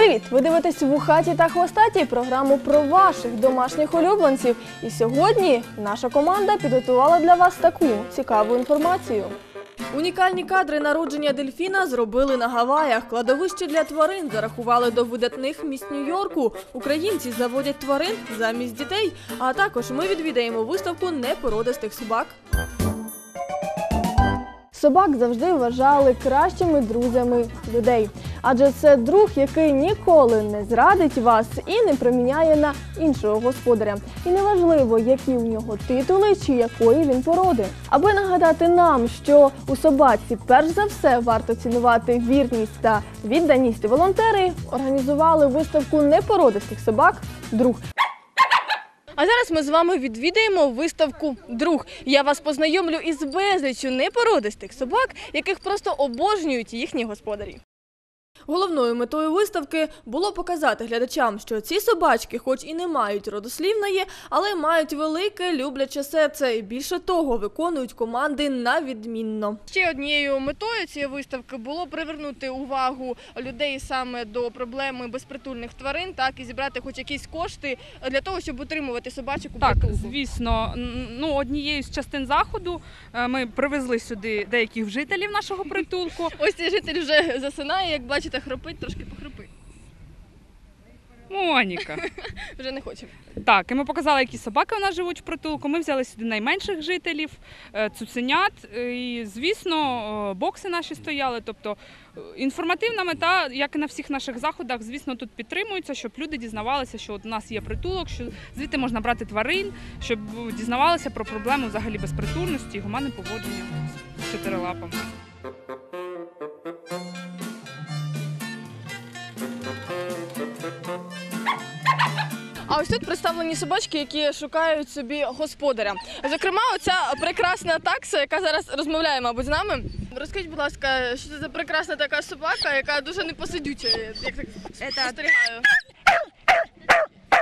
Привіт! Ви дивитесь «Вухаті та хвостаті програму про ваших домашніх улюбленців. І сьогодні наша команда підготувала для вас таку цікаву інформацію. Унікальні кадри народження дельфіна зробили на Гаваях. Кладовище для тварин зарахували до видатних місць Нью-Йорку. Українці заводять тварин замість дітей. А також ми відвідаємо виставку непородистих собак. Собак завжди вважали кращими друзями людей, адже це друг, який ніколи не зрадить вас і не приміняє на іншого господаря. І неважливо, які у нього титули чи якої він породи. Аби нагадати нам, що у собаці перш за все варто цінувати вірність та відданість волонтери, організували виставку непородистих собак друг. А зараз ми з вами відвідаємо виставку Друг. Я вас познайомлю із безліччю непородистих собак, яких просто обожнюють їхні господарі. Головною метою виставки було показати глядачам, що ці собачки, хоч і не мають родослівної, але мають велике любляче серце і більше того виконують команди на відмінно. Ще однією метою цієї виставки було привернути увагу людей саме до проблеми безпритульних тварин, так і зібрати хоч якісь кошти для того, щоб утримувати собачок у Так, притулку. звісно, ну однією з частин заходу е, ми привезли сюди деяких жителів нашого притулку. Ось цей житель вже засинає, як бачите, хропить, трошки похропить. Моніка. Вже не хоче. Так, і ми показали, які собаки у нас живуть в притулку. Ми взяли сюди найменших жителів, е, цуценят. е, І, звісно, е, бокси наші стояли. Тобто інформативна мета, як і на всіх наших заходах, звісно, тут підтримується, щоб люди дізнавалися, що от у нас є притулок, що звідти можна брати тварин, щоб дізнавалися про проблему взагалі безпритульності і гуманне поводження з чотирилапами. А ось тут представлені собачки, які шукають собі господаря. Зокрема, оця прекрасна такса, яка зараз розмовляє, мабуть, з нами. Розкажіть, будь ласка, що це за прекрасна така собака, яка дуже непосидюча, як так Это спостерігаю.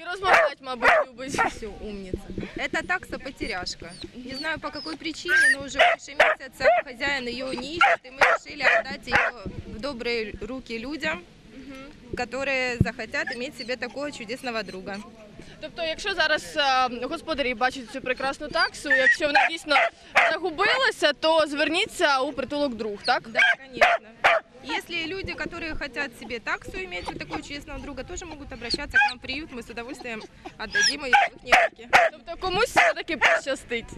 І розмовляти, мабуть, любить. все, умница. Это такса-потеряшка. Не знаю по какой причине, но уже больше месяца хозяин ее не ищет, и мы решили отдать ее в добрые руки людям, которые захотят иметь себе такого чудесного друга. Тобто, якщо зараз е, господарі бачать цю прекрасну таксу, якщо вона дійсно загубилася, то зверніться у притулок друг, так? Да, конечно. Если люди, которые хотят себе таксу иметь, вот такого чудесного друга, тоже могут обращаться к нам в приют, мы с удовольствием отдадим ее в их руки. Тобто комусь все-таки пощастить.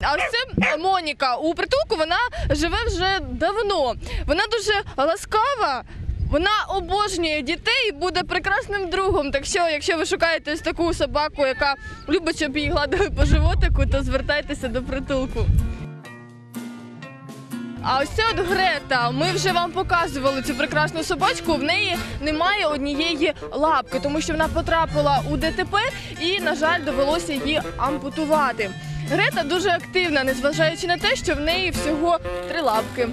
А ось це Моніка. У притулку вона живе вже давно. Вона дуже ласкава. вона обожнює дітей і буде прекрасним другом. Так що, якщо ви шукаєте таку собаку, яка любить, щоб її гладили по животику, то звертайтеся до притулку. А ось це от Грета. Ми вже вам показували цю прекрасну собачку. В неї немає однієї лапки, тому що вона потрапила у ДТП і, на жаль, довелося її ампутувати. Грета дуже активна, незважаючи на те, що в неї всього три лапки.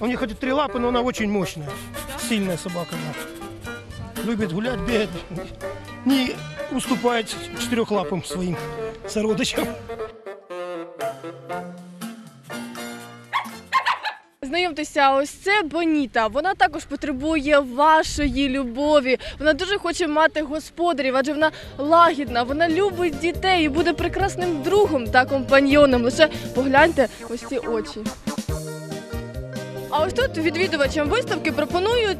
У нее хоть и три лапы, но она очень мощная. Сильная собака, да. Любит гулять, бегать. Не уступает четырехлапым своим сородичам. Знайомтеся, ось це Боніта. Вона також потребує вашої любові. Вона дуже хоче мати господарів, адже вона лагідна, вона любить дітей і буде прекрасним другом та компаньйоном. Лише погляньте ось ці очі. А ось тут відвідувачам виставки пропонують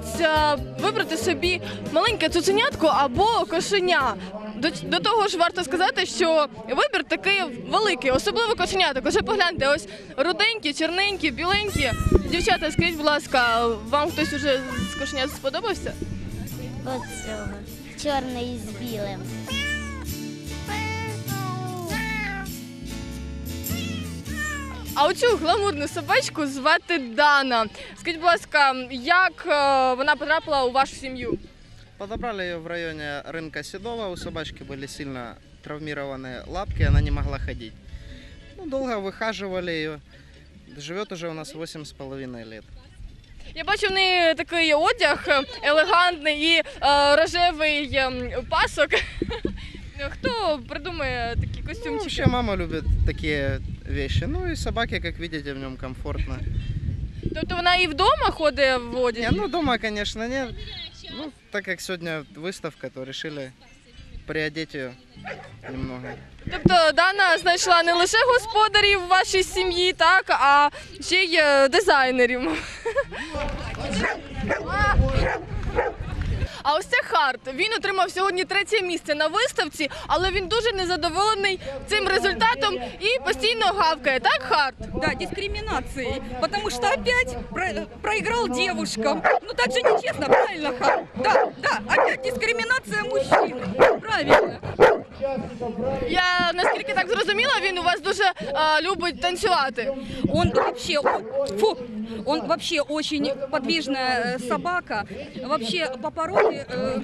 вибрати собі маленьке цуценятко або кошеня. До, до того ж, варто сказати, що вибір такий великий, особливо кошеняток. Уже погляньте, ось руденькі, чорненькі, біленькі. Дівчата, скажіть, будь ласка, вам хтось уже з кошенят сподобався? Оцього. Чорний з білим. А оцю гламурну собачку звати Дана. Скажіть, будь ласка, як е, вона потрапила у вашу сім'ю? Подобрали ее в районе рынка Седова. У собачки были сильно травмированные лапки, она не могла ходить. Ну, долго выхаживали ее. Живет уже у нас восемь с половиной лет. Я бачу в неї такий одяг е, елегантний і е, рожевий ем, пасок. Хто придумає такі Ну, костюмчики? вообще мама любит такие вещи. Ну и собаке, как видите, в нем комфортно. Тобто вона і вдома ходить в Не, одязі? ну дома, конечно, нет. Ну, так как сегодня выставка, то решили приодеть ее немного. Тобто Дана знайшла не лише господарів в вашій сім'ї, так, а ще й е, дизайнерів. А ось це Харт. Він отримав сьогодні третє місце на виставці, але він дуже незадоволений цим результатом і постійно гавкає. Так, Харт? Да, дискримінації, Потому что опять про- проиграл. Ну так же нечестно, правильно, Ха? Да, да, опять дискриминация мужчин. Правильно. Я наскільки так зрозуміла, він у вас дуже е, любить танцювати. Он вообще, он, фу, он вообще очень подвижная э, собака. Вообще по породе, э,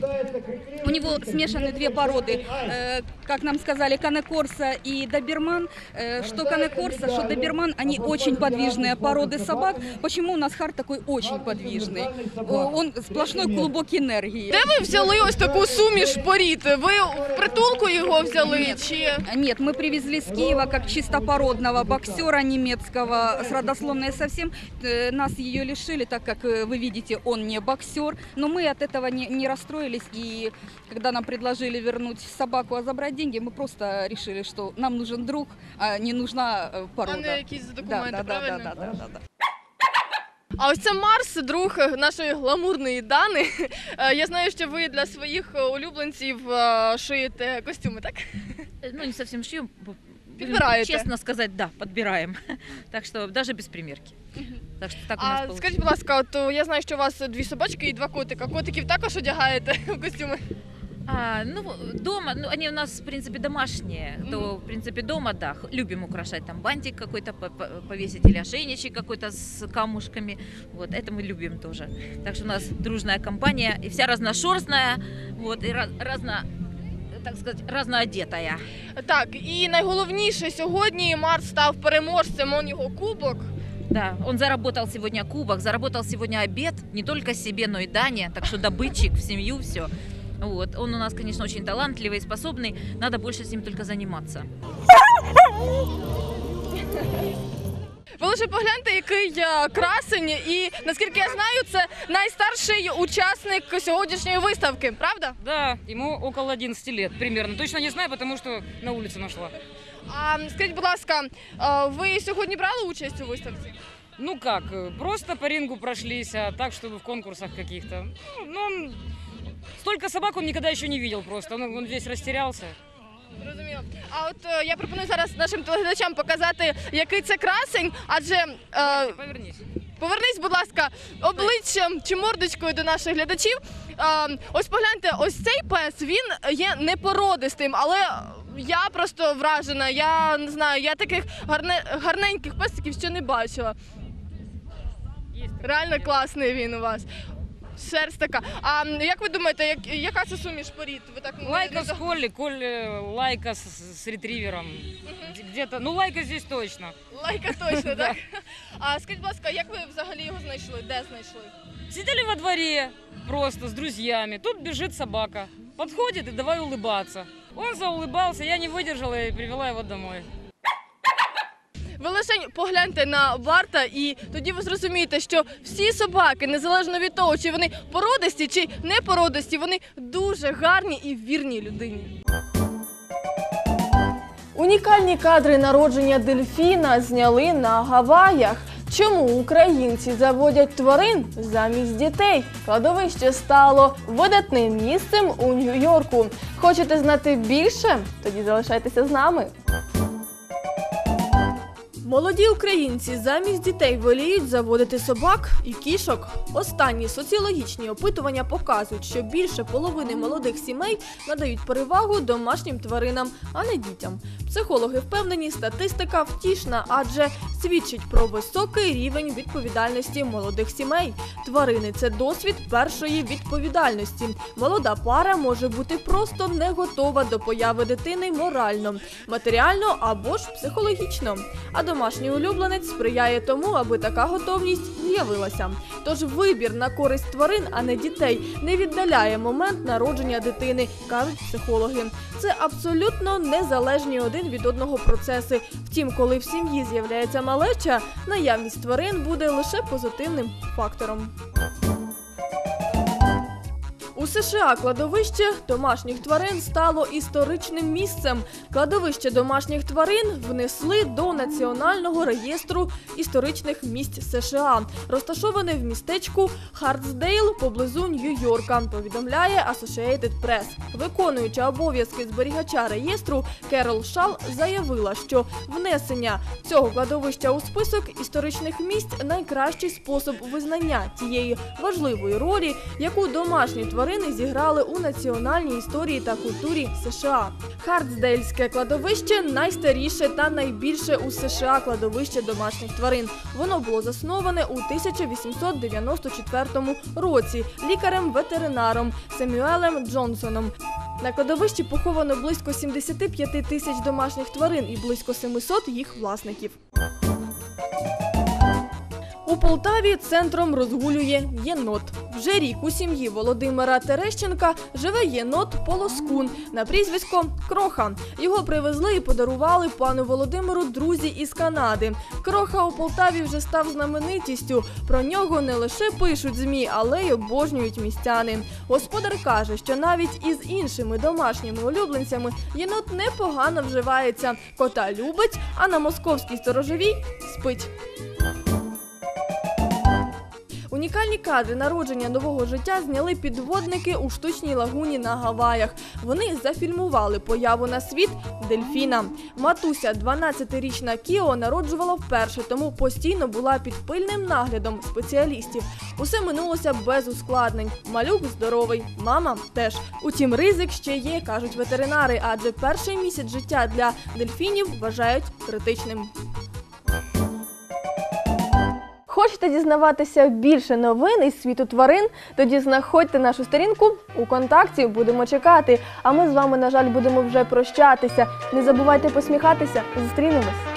у него смешаны две породы. Э, как нам сказали, канекорса и доберман. Э, что канекорса, что доберман, они очень подвижные породы собак. Почему у нас Харт такой очень подвижный? Э, Он сплошной клубок энергии. Де ви взяли ось таку суміш порід? Ви в притулку його взяли? Чи Нет, мы привезли с Киева как чистопородного боксера немецкого с родословной совсем. Э, Нас ее лишили, так как э, вы видите, он не боксер. Но мы от этого не, не расстроились. И когда нам предложили вернуть собаку, а забрать деньги, мы просто решили, что нам нужен друг, а не нужна э, а порода. не якісь Да, документи, да, да, правильно? да, да, да, да. А ось це Марс, друг нашої гламурної Дани. Е, Я знаю, що ви для своїх улюбленців е, шиєте костюми, так? Ну, не совсем шьем. б- будем Подбираете. Честно сказать, да, подбираем. Так что даже без примерки. Так что так у нас А получилось. скажіть, будь ласка, от я знаю, що у вас дві собачки і два котика. Котиків також одягаєте в костюми. А, ну, дома, ну, они у нас, в принципе, домашние. То, в принципе, дома, да, х- любим украшать. Там бантик какой-то по- по- повесить или ошейничек какой-то с камушками. Вот, это мы любим тоже. Так что у нас дружная компания, и вся разношерстная, вот, и раз- разно, так сказать, разноодетая. Так, і найголовніше сьогодні Марс став переможцем. Он його кубок. Да, он заработал сегодня кубок, заработал сегодня обед, не только себе, но и Дане, так что добытчик в семью, все. Вот. Он у нас, конечно, очень талантливый и способный, надо больше с ним только заниматься. Ви лише погляньте, який е, красень, і наскільки я знаю, це найстарший учасник сьогоднішньої виставки, правда? Да, ему около 11 лет примерно. Точно не знаю, потому что на улице нашла. А скажіть, будь ласка, е, ви сьогодні брали участь у виставці? Ну как, э, просто по рингу прошлись, а так, чтобы в конкурсах каких-то. Ну, ну, он... Столько собак он никогда еще не видел просто. Он, он весь растерялся. Зрозуміло. А от е, я пропоную зараз нашим телеглядачам показати, який це красень, адже е, Повернись. Повернись, будь ласка, обличчям чи мордочкою до наших глядачів. Е, ось погляньте, ось цей пес він є непородистим, але я просто вражена. Я не знаю, я таких гарне, гарненьких песиків ще не бачила. Реально класний він у вас. Шерсть така. А м, як ви думаєте, як, яка це суміш порід? Ви так не- Лайка не с за- Колли, Колли, Лайка с, с ретривером. Где- Где-то, ну Лайка здесь точно. Лайка точно, так. А скажіть, будь ласка, як ви взагалі його знайшли? Де знайшли? Сидели во дворе просто с друзьями. Тут бежит собака. Подходит и давай улыбаться. Он заулыбался, я не выдержала и привела его домой. Ви лише погляньте на Барта, і тоді ви зрозумієте, що всі собаки, незалежно від того, чи вони породисті чи не породисті, вони дуже гарні і вірні людині. Унікальні кадри народження дельфіна зняли на Гаваях. Чому українці заводять тварин замість дітей? Кладовище стало видатним місцем у Нью-Йорку. Хочете знати більше? Тоді залишайтеся з нами. Молоді українці замість дітей воліють заводити собак і кішок. Останні соціологічні опитування показують, що більше половини молодих сімей надають перевагу домашнім тваринам, а не дітям. Психологи впевнені, статистика втішна, адже свідчить про високий рівень відповідальності молодих сімей. Тварини це досвід першої відповідальності. Молода пара може бути просто не готова до появи дитини морально, матеріально або ж психологічно. А домашній улюбленець сприяє тому, аби така готовність з'явилася. Тож вибір на користь тварин, а не дітей, не віддаляє момент народження дитини, кажуть психологи. Це абсолютно незалежні один від одного процеси. Втім, коли в сім'ї з'являється малеча, наявність тварин буде лише позитивним фактором. США кладовище домашніх тварин стало історичним місцем. Кладовище домашніх тварин внесли до Національного реєстру історичних місць США, розташоване в містечку Хартсдейл поблизу Нью-Йорка. Повідомляє Associated Press. Виконуюча обов'язки зберігача реєстру Керол Шал заявила, що внесення цього кладовища у список історичних місць найкращий спосіб визнання тієї важливої ролі, яку домашні тварини зіграли у національній історії та культурі США. Хартсдейльське кладовище найстаріше та найбільше у США кладовище домашніх тварин. Воно було засноване у 1894 році лікарем-ветеринаром Семюелем Джонсоном. На кладовищі поховано близько 75 тисяч домашніх тварин і близько 700 їх власників. У Полтаві центром розгулює єнот. Вже рік у сім'ї Володимира Терещенка живе єнот Полоскун на прізвисько Кроха. Його привезли і подарували пану Володимиру друзі із Канади. Кроха у Полтаві вже став знаменитістю. Про нього не лише пишуть змі, але й обожнюють містяни. Господар каже, що навіть із іншими домашніми улюбленцями єнот непогано вживається. Кота любить, а на московській сторожовій спить. Унікальні кадри народження нового життя зняли підводники у штучній лагуні на Гаваях. Вони зафільмували появу на світ дельфіна. Матуся, 12-річна Кіо, народжувала вперше, тому постійно була під пильним наглядом спеціалістів. Усе минулося без ускладнень. Малюк здоровий, мама теж. Утім, ризик ще є, кажуть ветеринари, адже перший місяць життя для дельфінів вважають критичним. Хочете дізнаватися більше новин із світу тварин? Тоді знаходьте нашу сторінку у контакті. Будемо чекати. А ми з вами, на жаль, будемо вже прощатися. Не забувайте посміхатися. Зустрінемось.